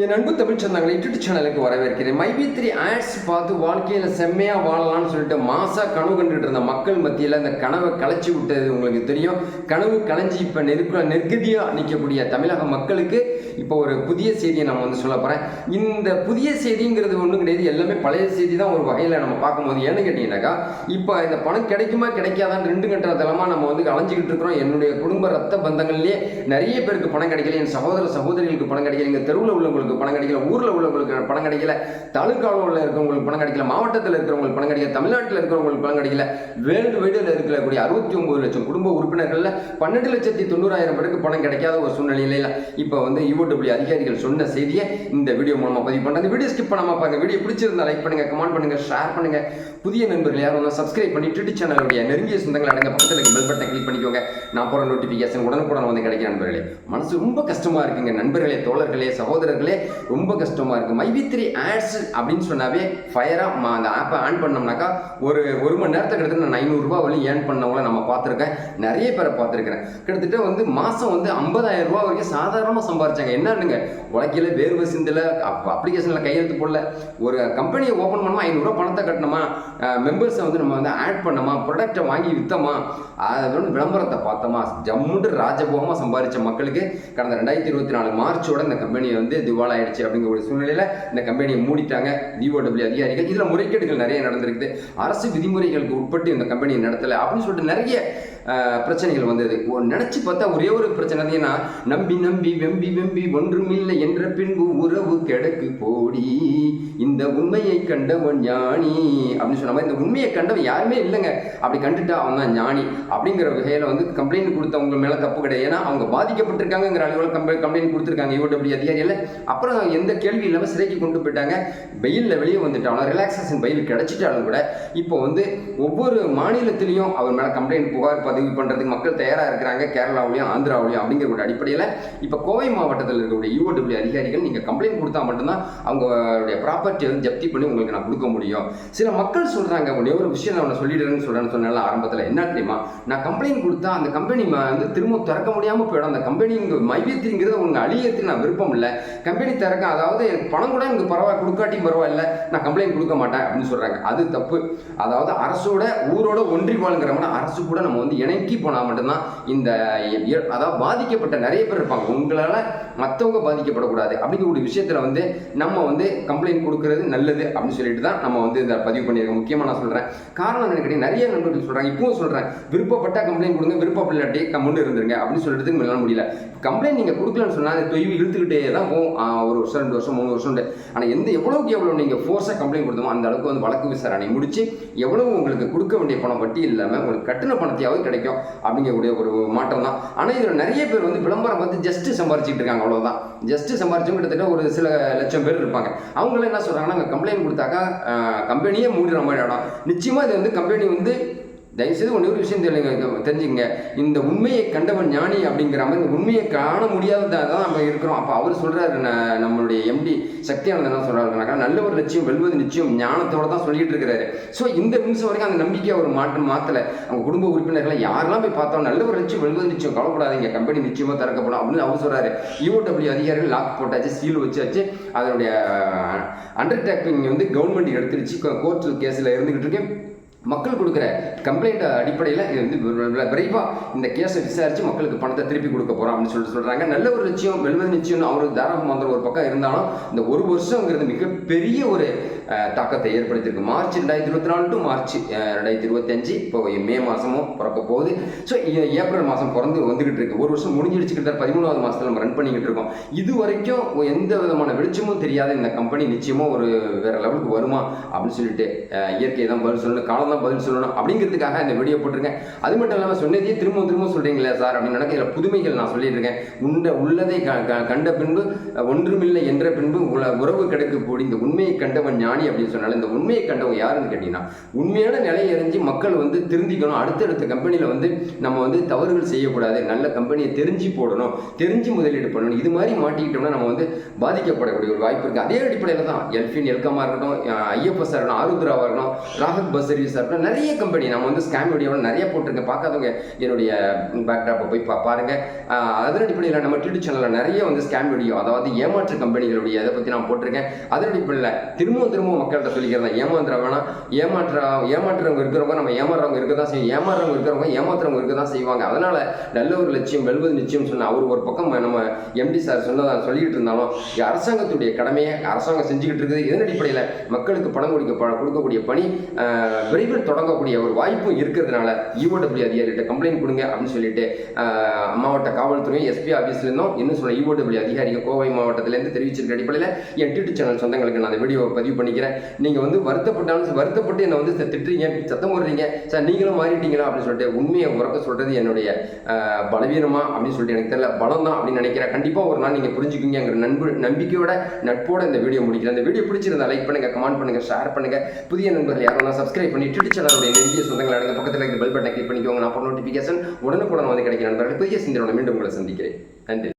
என் அன்பு தமிழ் சொந்தங்களை யூடியூப் சேனலுக்கு வரவேற்கிறேன். மைவி த்ரீ ஆட்ஸ் பார்த்து வாழ்க்கையில் செம்மையாக வாழலாம்னு சொல்லிட்டு மாசா கனவு கண்டுகிட்டு இருந்த மக்கள் மத்தியில் இந்த கனவை களைச்சி விட்டது உங்களுக்கு தெரியும். கனவு களைஞ்சி இப்போ நெருக்க நெருக்கடியாக நிற்கக்கூடிய தமிழக மக்களுக்கு இப்போ ஒரு புதிய செய்தியை நம்ம வந்து சொல்ல போகிறேன் இந்த புதிய செய்திங்கிறது ஒன்றும் கிடையாது. எல்லாமே பழைய செய்தி தான் ஒரு வகையில் நம்ம பார்க்கும்போது. ஏன்னு கேட்டிங்கனாக்கா இப்போ இந்த பணம் கிடைக்குமா கிடைக்காதான்னு ரெண்டு கட்ட தளமாக நம்ம வந்து அலைஞ்சிக்கிட்டு இருக்கிறோம். என்னுடைய குடும்ப ரத்த பந்தங்கள்லேயே நிறைய பேருக்கு பணம் கிடைக்கல. என் சகோதர சகோதரிகளுக்கு பணம் கிடைக்கல. எங்கள் தெருவில் உள்ளவங்களுக்கு பணம் கிடைக்கல. ஊரில் உள்ளவங்களுக்கு பணம் கிடைக்கல. தாலுக்காவில் இருக்கிறவங்களுக்கு பணம் கிடைக்கல. மாவட்டத்தில் இருக்கிறவங்களுக்கு பணம் கிடைக்கல. தமிழ்நாட்டில் இருக்கிறவங்களுக்கு பணம் கிடைக்கல. வேர்ல்டு வைடில் இருக்கக்கூடிய அறுபத்தி ஒன்பது லட்சம் குடும்ப உறுப்பினர்களில் பன்னெண்டு லட்சத்தி தொண்ணூறாயிரம் பேருக்கு பணம் கிடைக்காத ஒரு சூழ்நிலையில இப்போ வந்து யூடியூப்ல அதிகாரிகள் சொன்ன செய்தியை இந்த வீடியோ மூலமாக பதிவு பண்ணுறேன் இந்த வீடியோ ஸ்கிப் பண்ணாமல் பாருங்க. வீடியோ பிடிச்சிருந்தா லைக் பண்ணுங்க கமெண்ட் பண்ணுங்க ஷேர் பண்ணுங்க. புதிய நண்பர்கள் யாரும் வந்து சப்ஸ்கிரைப் பண்ணி ட்விட்டர் சேனலுடைய நெருங்கிய சொந்தங்கள் அடங்க பக்கத்தில் பெல் பட்டன் கிளிக் பண்ணிக்கோங்க. நான் போகிற நோட்டிஃபிகேஷன் உடனுக்குடன் வந்து கிடைக்கும் நண்பர்களே. மனசு ரொம்ப கஷ்டமா இருக்குங்க. நண்பர்களே தோழர்களே சகோதரர்களே ரொம்ப கஷ்டமா இருக்கு. மைவி த்ரீ ஆட்ஸ் அப்படின்னு சொன்னாவே ஃபயராக அந்த ஆப்பை ஆன் பண்ணோம்னாக்கா ஒரு ஒரு மணி நேரத்துக்கு கிட்டத்தட்ட நான் ஐநூறுரூவா வரையும் ஏர்ன் பண்ணவங்கள நம்ம பார்த்துருக்கேன். நிறைய பேரை பார்த்துருக்கிறேன். கிட்டத்தட்ட வந்து மாதம் வந்து ஐம்பதாயிரம் ரூபா வரைக்கும் சாதாரணமாக சம்பாரிச்சாங்க. என்னன்னுங்க உழைக்கல வேர்வை சிந்தல அப்ளிகேஷனில் கையெழுத்து போடல. ஒரு கம்பெனியை ஓப்பன் பண்ணோமா ஐநூறுரூவா பணத்தை கட்டணுமா? மெம்பர்ஸை வந்து நம்ம வந்து ஆட் பண்ணோமா ப்ரொடக்டை வாங்கி விற்றோமா அதோட வந்து விளம்பரத்தை பார்த்தோமா? ஜம்முண்டு ராஜபோகமாக சம்பாதிச்ச மக்களுக்கு கடந்த ரெண்டாயிரத்தி இருபத்தி நாலு மார்ச்சோட இந்த கம்பெனியை வந்து திவால் ஆயிடுச்சு அப்படிங்கிற ஒரு சூழ்நிலையில் இந்த கம்பெனியை மூடிட்டாங்க டிஓடபிள்யூ அதிகாரிகள். இதில் முறைகேடுகள் நிறைய நடந்திருக்குது. அரசு விதிமுறைகளுக்கு உட்பட்டு இந்த கம்பெனியை நடத்தலை அப்படின்னு சொல்லிட்டு நிறைய பிரச்சனைகள் வந்தது. நினச்சி பார்த்தா ஒரே ஒரு பிரச்சனை என்னன்னா நம்பி நம்பி வெம்பி வெம்பி ஒன்றுமில்லை என்ற பின்பு உறவு கிடக்கு போடி. இந்த உண்மையை கண்டவன் ஞானி அப்படின்னு சொன்ன மாதிரி இந்த உண்மையை கண்டவன் யாருமே இல்லைங்க. அப்படி கண்டுட்டா அவன் தான் ஞானி அப்படிங்கிற வகையில் வந்து கம்ப்ளைண்ட் கொடுத்தவங்க மேலே தப்பு கிடையாது. ஏன்னா அவங்க பாதிக்கப்பட்டிருக்காங்கிற அளவில் கம்ப்ளை கம்ப்ளைண்ட் கொடுத்துருக்காங்க. யூடபிள்யூ அதிகாரியில் அப்புறம் எந்த கேள்வி இல்லாமல் சிறைக்கு கொண்டு போயிட்டாங்க. வெயிலில் வெளியே வந்துட்டாலும் ரிலாக்ஸேஷன் பெயில் கிடைச்சிட்டாலும் கூட இப்போ வந்து ஒவ்வொரு மாநிலத்திலையும் அவர் மேலே கம்ப்ளைண்ட் புகார் பதிவு பண்ணுறதுக்கு மக்கள் தயாராக இருக்கிறாங்க. கேரளாவிலையும் ஆந்திராவிலையும் அப்படிங்கிற ஒரு அடிப்படையில் இப்போ கோவை மாவட்டத்தில் இருக்கக்கூடிய யூஓடபிள்யூ அதிகாரிகள் நீங்கள் கம்ப்ளைண்ட் கொடுத்தா மட்டும்தான் அவங்களுடைய ப்ராப்பர்ட்டியை வந்து ஜப்தி பண்ணி உங்களுக்கு நான் கொடுக்க முடியும். சில மக்கள் சொல்கிறாங்க ஒரே ஒரு விஷயம் நான் சொல்லிடுறேன்னு சொல்கிறேன்னு சொன்னால ஆரம்பத்தில். என்ன தெரியுமா? நான் கம்ப்ளைண்ட் கொடுத்தா அந்த கம்பெனி வந்து திரும்ப திறக்க முடியாமல் போயிடும். அந்த கம்பெனி இங்கே மைவியத்திங்கிறது உங்க அழியத்துக்கு நான் விருப்பம் இல்லை. கம்பெனி திறக்க அதாவது எனக்கு பணம் கூட எனக்கு பரவாயில்ல கொடுக்காட்டியும் பரவாயில்ல. நான் கம்ப்ளைண்ட் கொடுக்க மாட்டேன் அப்படின்னு சொல்கிறாங்க அது தப்பு. அதாவது அரசோட ஊரோட ஒன்றி வாழ்ங்கிறவன அரசு கூட நம்ம வந்து இணக்கி போனால் மட்டும்தான் இந்த அதாவது பாதிக்கப்பட்ட நிறைய பேர் இருப்பாங்க. உங்களால் மற்றவங்க பாதிக்கப்படக்கூடாது அப்படிங்கிற ஒரு விஷயத்தில் வந்து நம்ம வந்து கம்ப்ளைண்ட் கொடுக்கறது நல்லது அப்படின்னு சொல்லிட்டு தான் நம்ம வந்து இந்த பதிவு பண்ணியிருக்கோம். முக்கியமாக நான் சொல்கிறேன் காரணம் என்ன நிறைய நண்பர்கள் சொல்கிறாங்க இப்பவும் சொல்கிறேன் விருப்பப்பட்ட கம்ப்ளைண்ட் கொடுங்க விருப்பப்படாட்டி கம்முன்னு இருந்துருங்க அப்படின்னு சொல்கிறதுக்கு மேலாம் முடியல. கம்ப்ளைண்ட் நீங்கள் கொடுக்கலன்னு சொன்னால் அது தொய்வு இழுத்துக்கிட்டே தான் போகும். ஒரு வருஷம் ரெண்டு வருஷம் மூணு வருஷம் ஆனால் எந்த எவ்வளோக்கு எவ்வளோ நீங்கள் ஃபோர்ஸாக கம்ப்ளைண்ட் கொடுத்தோமோ அந்த அளவுக்கு வந்து வழக்கு விசாரணை முடிச்சு எவ்வளவு உங்களுக்கு கொடுக்க வேண்டிய பணம் வட்டி இல்லாமல் உங்களுக்கு கட்டின பணத்தையாவது கிடைக்கும் அப்படிங்கக்கூடிய ஒரு மாற்றம் தான். ஆனால் இதில் நிறைய பேர் வந்து விளம்பரம் வந்து ஜஸ்ட்டு சம்பாரிச்சிட்டு இருக்காங்க. அவ்வளோதான் ஜஸ்ட்டு சம்பாரிச்சவங்க கிட்டத்தட்ட ஒரு சில லட்சம் பேர் இருப்பாங்க. அவங்களும் என்ன சொல்கிறாங்கன்னா கம்ப்ளைண்ட் கொடுத்தாக்கா கம்பெனியே மூடுற மாதிரி இடம் நிச்சயமாக இது வந்து கம்பெனி வந்து தயவுசெய்து ஒன்று ஒரு விஷயம் தெரியுங்க தெரிஞ்சுங்க இந்த உண்மையை கண்டவன் ஞானி அப்படிங்கிற மாதிரி இந்த உண்மையை காண முடியாததாக தான் நம்ம இருக்கிறோம். அப்போ அவர் சொல்கிறாரு நம்மளுடைய எம்டி சக்தியானந்த என்ன சொல்கிறாருனாக்கா நல்ல ஒரு லட்சியம் வெல்வது நிச்சயம் ஞானத்தோட தான் சொல்லிட்டு இருக்கிறாரு. ஸோ இந்த நிமிஷம் வரைக்கும் அந்த நம்பிக்கையை அவர் மாற்றம் மாற்றலை அவங்க குடும்ப உறுப்பினர்களை யாரெல்லாம் போய் பார்த்தோம் நல்ல ஒரு லட்சியம் வெல்வது நிச்சயம் கவலைப்படாதீங்க கம்பெனி நிச்சயமாக திறக்கப்படும் அப்படின்னு அவர் சொல்கிறாரு யூஓடபிள்யூ அதிகாரிகள் லாக் போட்டாச்சு சீல் வச்சாச்சு. அதனுடைய அண்டர்டேக்கிங் வந்து கவர்மெண்ட் எடுத்துருச்சு கோர்ட் கேஸில் இருந்துகிட்டு இருக்கேன். மக்கள் கொடுக்குற கம்ப்ளைண்ட் அடிப்படையில் இது வந்து விரைவாக இந்த கேஸை விசாரித்து மக்களுக்கு பணத்தை திருப்பி கொடுக்க போகிறோம் அப்படின்னு சொல்லிட்டு சொல்கிறாங்க நல்ல ஒரு நிச்சயம் வெல்வது நிச்சயம் அவர் தாரக மந்திரம் ஒரு பக்கம் இருந்தாலும் இந்த ஒரு வருஷங்கிறது மிகப்பெரிய ஒரு தாக்கத்தை ஏற்படுத்தியிருக்கு. மார்ச் ரெண்டாயிரத்தி இருபத்தி நாலு டு மார்ச் ரெண்டாயிரத்தி இருபத்தஞ்சு இப்போ மே மாதமும் பிறக்க போகுது. ஸோ ஏப்ரல் மாதம் பிறந்து வந்துகிட்டு இருக்கு. ஒரு வருஷம் முடிஞ்சிடுச்சு பதிமூணாவது மாதத்தில் நம்ம ரன் பண்ணிக்கிட்டு இருக்கோம். இது வரைக்கும் எந்த விதமான வெளிச்சமும் தெரியாத இந்த கம்பெனி நிச்சயமாக ஒரு வேற லெவலுக்கு வருமா அப்படின்னு சொல்லிட்டு இயற்கை தான் பதில் சொல்லணும் காலம் தான் பதில் சொல்லணும் அப்படிங்கிறதுக்காக இந்த வீடியோ போட்டிருக்கேன். அது மட்டும் இல்லாமல் சொன்னதையே திரும்ப திரும்ப சொல்கிறீங்களே சார் அப்படின்னு எனக்கு இதில் புதுமைகள் நான் சொல்லியிருக்கேன் உண்ட உள்ளதை க- க- கண்ட பின்பு ஒன்றுமில்லை என்ற பின்பு உல உறவு கிடைக்கக்கூடிய இந்த உண்மையை கண்டவன் ஞானி மாறி அப்படின்னு சொன்னாலும் இந்த உண்மையை கண்டவங்க யாருன்னு கேட்டிங்கன்னா உண்மையான நிலை அறிஞ்சு மக்கள் வந்து திருந்திக்கணும். அடுத்தடுத்த கம்பெனியில் வந்து நம்ம வந்து தவறுகள் செய்யக்கூடாது. நல்ல கம்பெனியை தெரிஞ்சு போடணும். தெரிஞ்சு முதலீடு பண்ணணும். இது மாதிரி மாட்டிக்கிட்டோம்னா நம்ம வந்து பாதிக்கப்படக்கூடிய ஒரு வாய்ப்பு இருக்குது அதே அடிப்படையில் தான் எல்ஃபின் எல்கமாக இருக்கட்டும் ஐஎஃப்எஸ்ஸாக இருக்கணும் ஆருத்ராவாக இருக்கட்டும் ராகத் பஸ் சர்வீஸாக இருக்கட்டும் நிறைய கம்பெனி. நம்ம வந்து ஸ்கேம் வீடியோவில் நிறைய போட்டிருக்கேன். பார்க்காதவங்க என்னுடைய பேக்ராப்பை போய் பா பாருங்கள் அதன் அடிப்படையில் நம்ம டிடி சேனலில் நிறைய வந்து ஸ்கேம் வீடியோ அதாவது ஏமாற்று கம்பெனிகளுடைய இதை பற்றி நான் போட்டிருக்கேன். அதன் அடிப்படையில் திரும்பவும் திரும்பவும் மக்கள்கிட்ட சொல்லிக்கிறேன். ஏமாந்துற வேணாம். ஏமாற்ற ஏமாற்றுறவங்க இருக்கிறவங்க நம்ம ஏமாறுறவங்க இருக்க தான் செய்யும். ஏமாறுறவங்க இருக்கிறவங்க ஏமாத்துறவங்க இருக்க தான் செய்வாங்க. அதனால நல்ல ஒரு லட்சியம் வெல்வது நிச்சயம் சொன்ன அவர் ஒரு பக்கம் நம்ம எம்டி சார் சொன்னதாக சொல்லிட்டு இருந்தாலும் அரசாங்கத்துடைய கடமையை. அரசாங்கம் செஞ்சுக்கிட்டு இருக்குது. இதன் அடிப்படையில் மக்களுக்கு பணம் கொடுக்க கொடுக்கக்கூடிய பணி விரைவில் தொடங்கக்கூடிய ஒரு வாய்ப்பும் இருக்கிறதுனால இஓடபிள்யூ அதிகாரிகிட்ட கம்ப்ளைண்ட் கொடுங்க அப்படின்னு சொல்லிட்டு மாவட்ட காவல்துறை எஸ்பி ஆஃபீஸ்லேருந்தும் இன்னும் சொல்ல இஓடபிள்யூ அதிகாரிகள் கோவை மாவட்டத்திலேருந்து தெரிவிச்சிருக்க அடிப்படையில் என் யூடியூப் சேனல் சொந்தங்களுக்கு நான் அந்த வீடியோவை பதிவு பண்ணிக்கிறேன் நீங்கள் வந்து வருத்தப்பட்டாலும் வருத்தப்பட்டு என்னை வந்து திட்டுறீங்க சத்தம் போடுறீங்க சார் நீங்களும் மாறிட்டீங்களா அப்படின்னு சொல்லிட்டு உண்மையை உறக்க சொல்கிறது என்னுடைய பலவீனமா அப்படின்னு சொல்லிட்டு எனக்கு தெரியல. பலம் தான் அப்படின்னு நினைக்கிறேன். கண்டிப்பாக ஒரு நாள் நீங்கள் புரிஞ்சுக்குங்கிற நண்பு நம்பிக்கையோட நட்போட இந்த வீடியோ முடிக்கிறேன். இந்த வீடியோ பிடிச்சிருந்தா லைக் பண்ணுங்க கமெண்ட் பண்ணுங்க ஷேர் பண்ணுங்க. புதிய நண்பர்கள் யாரெல்லாம் சப்ஸ்கிரைப் பண்ணி ட்விட்டர் சேனலுடைய நெருங்கிய சொந்தங்கள் அடங்க பக்கத்தில் இருக்க பெல் பட்டனை கிளிக் பண்ணிக்கோங்க. நான் நோட்டிஃபிகேஷன் உடனுக்குடன் வந்து கிடைக்கிற நண்பர்கள் புதிய சிந்தனை மீண்டும் உங்களை சந்திக்கிறேன். நன்றி.